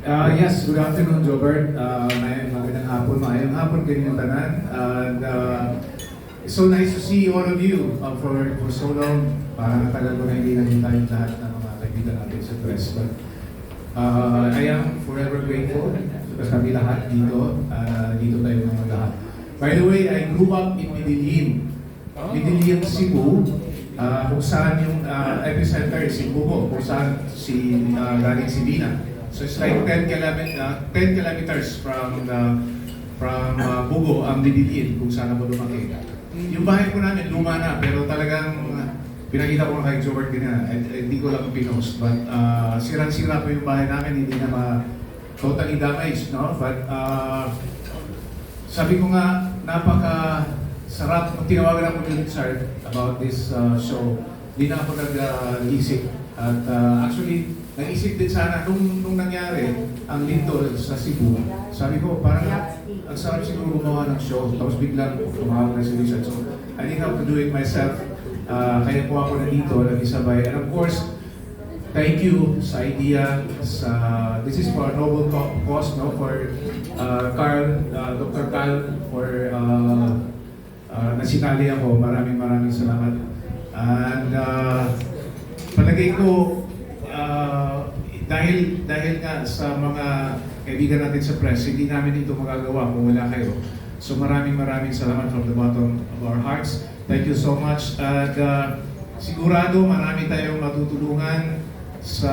Uh, yes, good afternoon, Jobert. Uh, magandang hapon, maayong hapon kanyang tanan. And uh, it's so nice to see all of you uh, for, for so long. Parang natagal ko na hindi nakita yung lahat ng mga kaibigan natin sa press. But uh, I am forever grateful sa kami lahat dito. Uh, dito tayo ng lahat. By the way, I grew up in Medellin. Medellin, Cebu. Uh, kung saan yung uh, epicenter is in Bugo, kung saan si uh, galing si Dina. So it's like 10 kilometers, uh, 10 kilometers from the, from uh, Bugo ang Medellin kung saan ako lumaki. Yung bahay ko namin luma na pero talagang uh, pinakita ko kay Jobert din na eh, eh, hindi ko lang pinost but uh, sirang-sira po yung bahay namin hindi na ma totally damaged no but uh, sabi ko nga, napaka sarap. Nung tinawagan ako ni Richard about this uh, show, di na ako nag-isip. At uh, actually, naisip din sana nung, nung nangyari ang lindol sa Cebu. Sabi ko, parang ang sarap siguro gumawa ng show. Tapos biglang tumawag na si Richard. So, I didn't have to do it myself. Uh, kaya po ako na dito, nag-isabay. And of course, Thank you sa idea sa this is for a noble cause no for uh, Carl uh, Dr. Carl for uh, uh, nasinali ako maraming maraming salamat and uh, palagay ko dahil dahil nga sa mga kaibigan natin sa press hindi namin ito magagawa kung wala kayo. So maraming maraming salamat from the bottom of our hearts. Thank you so much. And uh, sigurado marami tayong matutulungan sa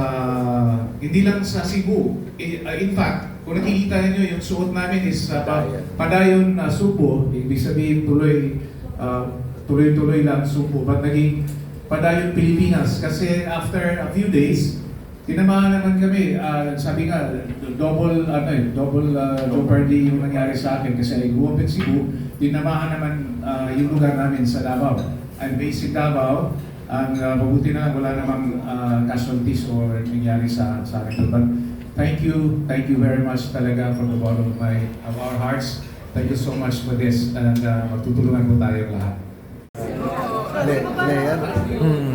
hindi lang sa Cebu. Uh, In fact, kung nakikita niyo yung suot namin is uh, pa- padayon. na subo, ibig sabihin tuloy uh, tuloy-tuloy lang subo, but naging padayon Pilipinas. Kasi after a few days Tinamahan naman kami, uh, sabi nga, double, ano eh, double uh, jeopardy yung nangyari sa akin kasi up in Cebu. Tinamahan naman uh, yung lugar namin sa Davao. I'm based in Davao. Ang uh, mabuti na wala namang uh, casualties or nangyari sa, sa akin. But thank you, thank you very much talaga from the bottom of, my, of our hearts. Thank you so much for this and uh, magtutulungan po tayo lahat. Le, le, yan.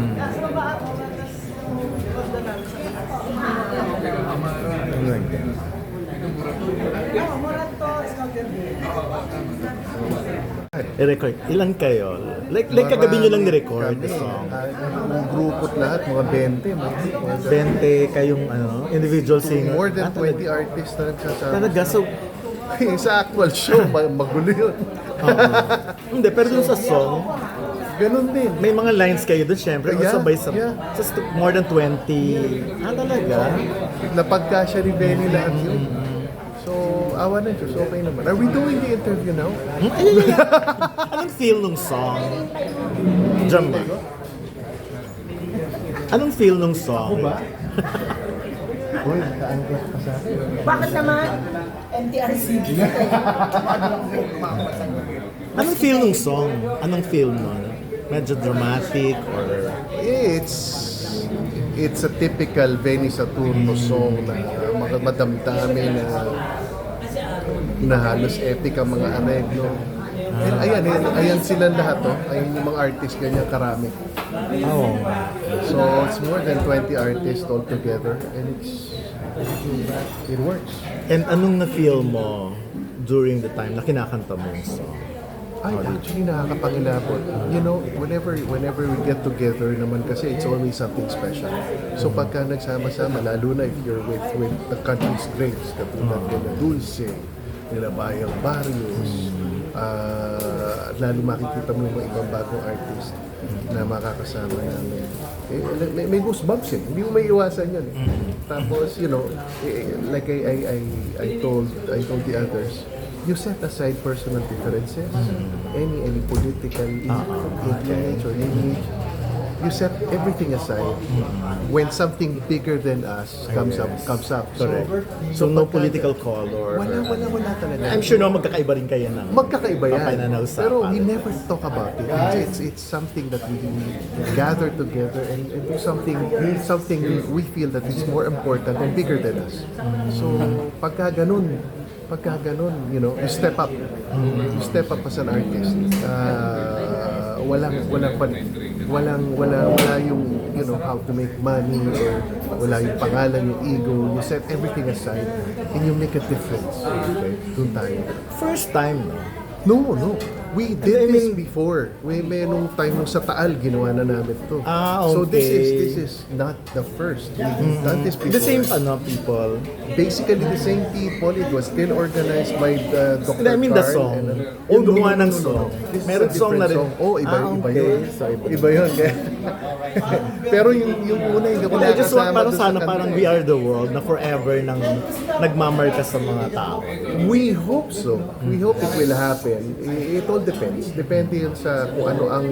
I-record. Ilan kayo? Like, like kagabi nyo lang ni-record the song. Yung grupo at lahat, mga 20. Mga 20 kayong ano, individual singer. More than Ah, 20 talaga? artists na nagsasama. Talaga, so, sa actual show, ma- magulo yun. oo. hindi, pero dun sa song, Ganun din. may mga lines kayo dun, syempre, Yeah, sabay sa, yeah. sa st- more than 20. Ah, talaga? Napagkasya ni Benny lahat yun. Awa na Diyos, okay naman. Are we doing the interview now? Hmm? Ay, ay, ay. Anong feel nung song? Drum ba? Anong feel nung song? Uy, ka-angklas pa sa akin. Bakit naman? MTRC. Anong feel nung song? Anong feel nun? Medyo dramatic or... It's it's a typical Benny Saturno song na mga madamdamin na na halos epic ang mga areglo. And ayan, ayan, ayan silang lahat, oh. Ayan yung mga artists, ganyan karami. Oh. So, it's more than 20 artists all together and it's it works. And anong na-feel mo during the time na kinakanta mo yung song? Ay, actually nakakapangilabot. You know, whenever whenever we get together naman kasi it's always something special. So pagka nagsama-sama, lalo na if you're with, with the country's greats, katulad nila Dulce, nila Bayang Barrios, ah, lalo makikita mo yung mga ibang bagong artist na makakasama namin. Eh, may, may goosebumps eh. Hindi mo may iwasan yun eh. Tapos, you know, eh, like I, I, I, I told I told the others, you set aside personal differences, any any political influence or image, you set everything aside when something bigger than us comes up comes up. Correct. So, So, no pagka- political color? Wala, wala, wala talaga. I'm sure no, magkakaiba rin kayo ng... Magkakaiba yan. Pananausapan. Pero we never talk about it. It's, it's something that we gather together and, and do something something we feel that is more important and bigger than us. So, pagka ganun, pagka ganun, you know, you step up. You step up as an artist. Uh, walang, walang, pan- walang wala wala yung you know how to make money or wala yung pangalan yung ego you set everything aside and you make a difference. Okay? Doon tayo. First time, no? no we I did this mean- before we may nung time nung sa Taal ginawa na namin to Ah, so this is okay. this is not the first we've done this before The same pa, no, people? basically the same people it was still organized by the Dr. I mean the Carl song. and, uh, no, gumawa ng song. This is Meron song na rin. song. Oh, iba, Ah, iba okay. yun. So, iba. iba yun. Pero yung, yung una, hindi ko I just want parang sana parang eh. We Are The World na forever nang nagmamarka sa mga tao. We hope so. We hope it will happen. It, it all depends. Depende yun sa kung ano ang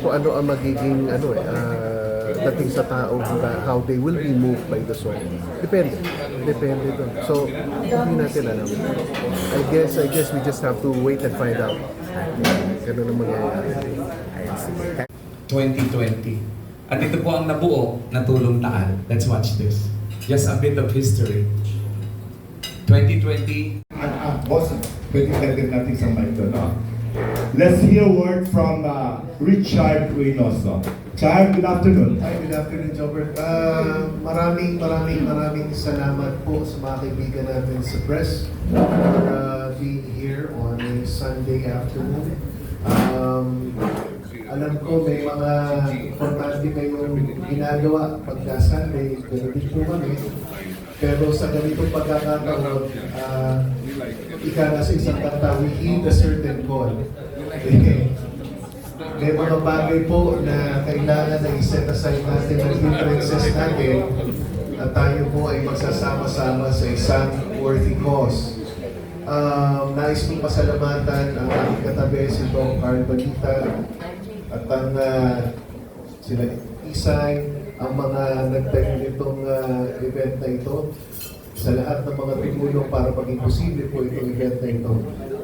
kung ano ang magiging ano eh ah, dating sa tao ba- how they will be moved by the song. Depende. Depende doon. So, hindi natin alam. I guess I guess we just have to wait and find out. Ganun ang mangyayari. 2020. At ito po ang nabuo na tulong taal. Let's watch this. Just a bit of history. 2020, Ah, ah, boss, pwede natin sa mic doon, no? Let's hear a word from uh, Richard Reynoso. Chad, good afternoon. Hi, good afternoon, Jobert. Ah, maraming, maraming, maraming salamat po sa mga kaibigan natin sa press for uh, being here on a Sunday afternoon. Um, alam ko may mga importante kayong ginagawa pagka Sunday, pero din po kami. Pero sa ganitong pagkakataon, uh, ika nga sa isang kanta, we heed a certain call. May mga bagay po na kailangan na i-set aside natin ang differences natin at tayo po ay magsasama-sama sa isang worthy cause. Um, nais kong pasalamatan ang aking katabi si Dong Carl Balita at ang uh, sila Isay, ang mga nagtayo nitong uh, event na ito sa lahat ng mga tumulong para maging posible po itong event na ito.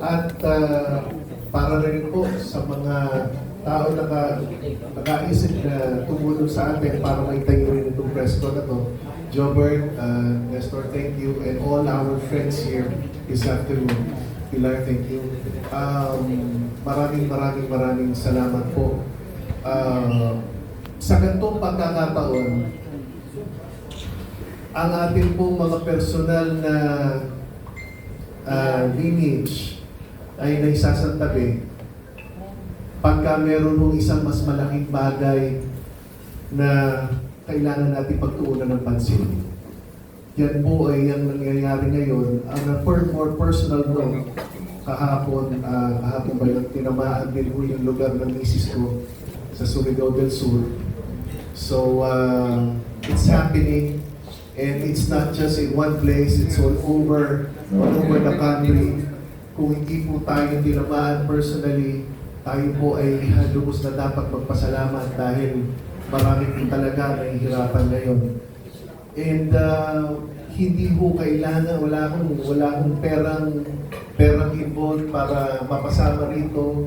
At uh, para rin po sa mga tao na naka, nakaisip na tumulong sa atin para maitayo rin itong presto na to. Jobert, uh, Nestor, thank you. And all our friends here this afternoon. Pilar, thank you. Um, maraming maraming maraming salamat po. Uh, sa gantong pagkakataon, ang ating pong mga personal na uh, lineage ay naisasantabi pagka meron mong isang mas malaking bagay na kailangan natin pagtuunan ng pansin. Yan po ay ang nangyayari ngayon. Ang uh, per more personal note, kahapon, ah, kahapon ba yung tinamaan din po yung lugar ng misis ko sa Surigao del Sur. So, uh, it's happening and it's not just in one place, it's all over, all over the country. Kung hindi po tayo tinamaan personally, tayo po ay lubos na dapat magpasalamat dahil marami po talaga nahihirapan ngayon. And uh, hindi ho kailangan, wala akong, wala akong perang, perang involved para mapasama rito.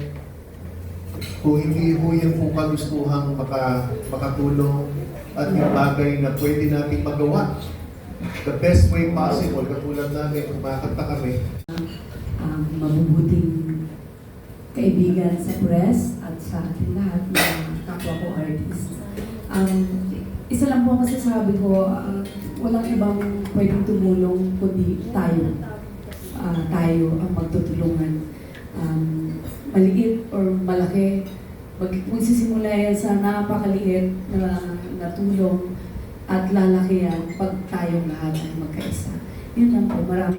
Kung hindi ho yan po kagustuhang maka, makatulong at yung bagay na pwede natin magawa. The best way possible, katulad namin, kumakanta kami, um, mabubuting kaibigan sa press at sa ating lahat ng kapwa ko artist. Um, isa lang po ang masasabi ko, uh, walang ibang pwedeng tumulong kundi tayo. Ah, tayo ang magtutulungan. Um, maliit or malaki, mag magsisimula yan sa napakaliit na, na tulong at lalaki yan pag tayong lahat ay magkaisa. Yun lang po, marami.